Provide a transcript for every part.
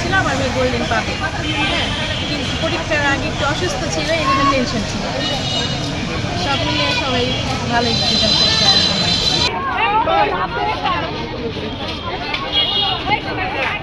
ছিলাম আমি গোল্ডেন পাবে হ্যাঁ কিন্তু পরীক্ষার আগে একটু অসুস্থ ছিল জন্য টেনশন ছিল। সব মিলিয়ে সবাই ভালোই রেজাল্ট away from my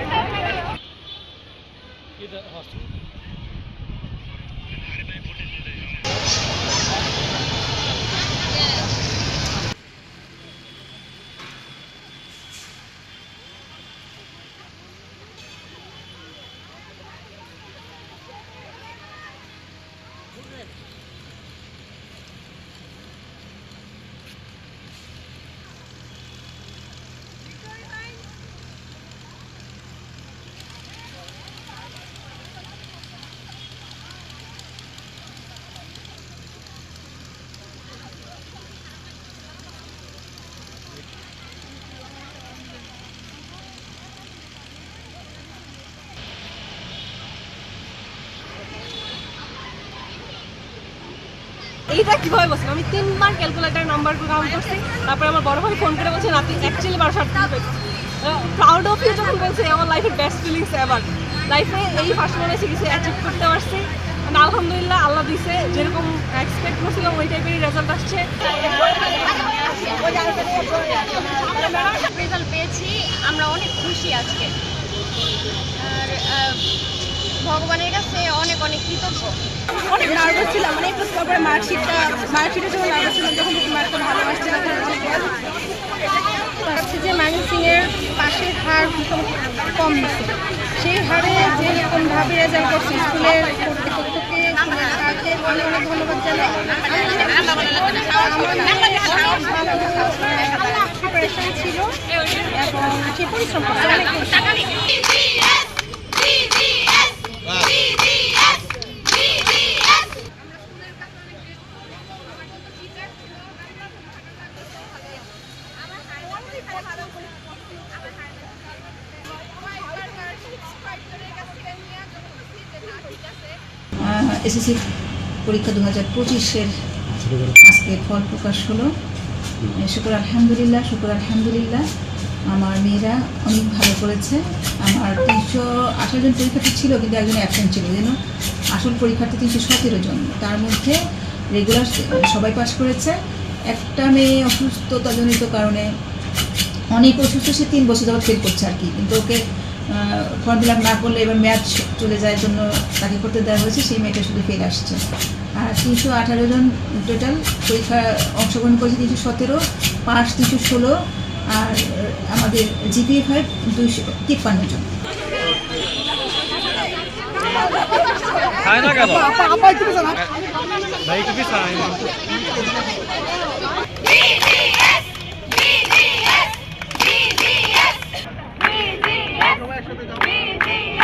এইটা কীভাবে বলছেন আমি তিনবার ক্যালকুলেটার নাম্বার কাউন্ট করছি। তারপরে আমার বড় ভাই ফোন করে বলছে নাতি অ্যাকচুয়ালি বারোশো আটত্রিশ প্রাউড অফ ইউ যখন বলছে, আমার লাইফের বেস্ট ফিলিংস এবার লাইফে এই ফার্স্ট মনে কিছু অ্যাচিভ করতে পারছি। মানে আলহামদুলিল্লাহ আল্লাহ দিছে, যেরকম এক্সপেক্ট করছিলাম ওই টাইপেরই রেজাল্ট আসছে। রেজাল্ট পেয়েছি আমরা অনেক খুশি আজকে। ভগবানের কাছে অনেক অনেক কৃতজ্ঞ। অনেক নার্ভাস ছিলাম মানে একটু তারপরে মার্কশিটটা মার্কশিটের জন্য নার্ভাস ছিলাম, যখন দেখি মার্কটা ভালো আসছে তখন অনেক হচ্ছে যে মাইনুসিং এর পাশের হার কম দিচ্ছে সেই হারে যে এরকমভাবে রেজাল্ট করছে স্কুলের কর্তৃপক্ষকে স্টাফকে আমি অনেক ধন্যবাদ জানাই। ছিল এবং সে পরিশ্রম করছে। অনেক এসএসসি পরীক্ষা দু হাজার পঁচিশের আজকে ফল প্রকাশ হলো। শুকুর আলহামদুলিল্লাহ শুকুর আলহামদুলিল্লাহ। আমার মেয়েরা অনেক ভালো করেছে। আমার তিনশো আঠারো জন পরীক্ষার্থী ছিল, কিন্তু একজন অ্যাবসেন্ট ছিল, যেন আসল পরীক্ষার্থী তিনশো সতেরো জন। তার মধ্যে রেগুলার সবাই পাস করেছে। একটা মেয়ে অসুস্থতাজনিত কারণে অনেক অসুস্থ, সে তিন বছর যাবত ফেল করছে আর কি। কিন্তু ওকে ফর্ম ফিল আপ না করলে এবার ম্যাচ চলে যায় জন্য তাকে করতে দেওয়া হয়েছে সেই মেয়েটা শুধু ফেল আসছে আর তিনশো আঠারো জন টোটাল পরীক্ষা অংশগ্রহণ করেছে তিনশো সতেরো পাঁচ তিনশো ষোলো আর আমাদের জিপিএ ফাইভ দুইশো তিপ্পান্ন জন খায় না কেন ভাই BTS!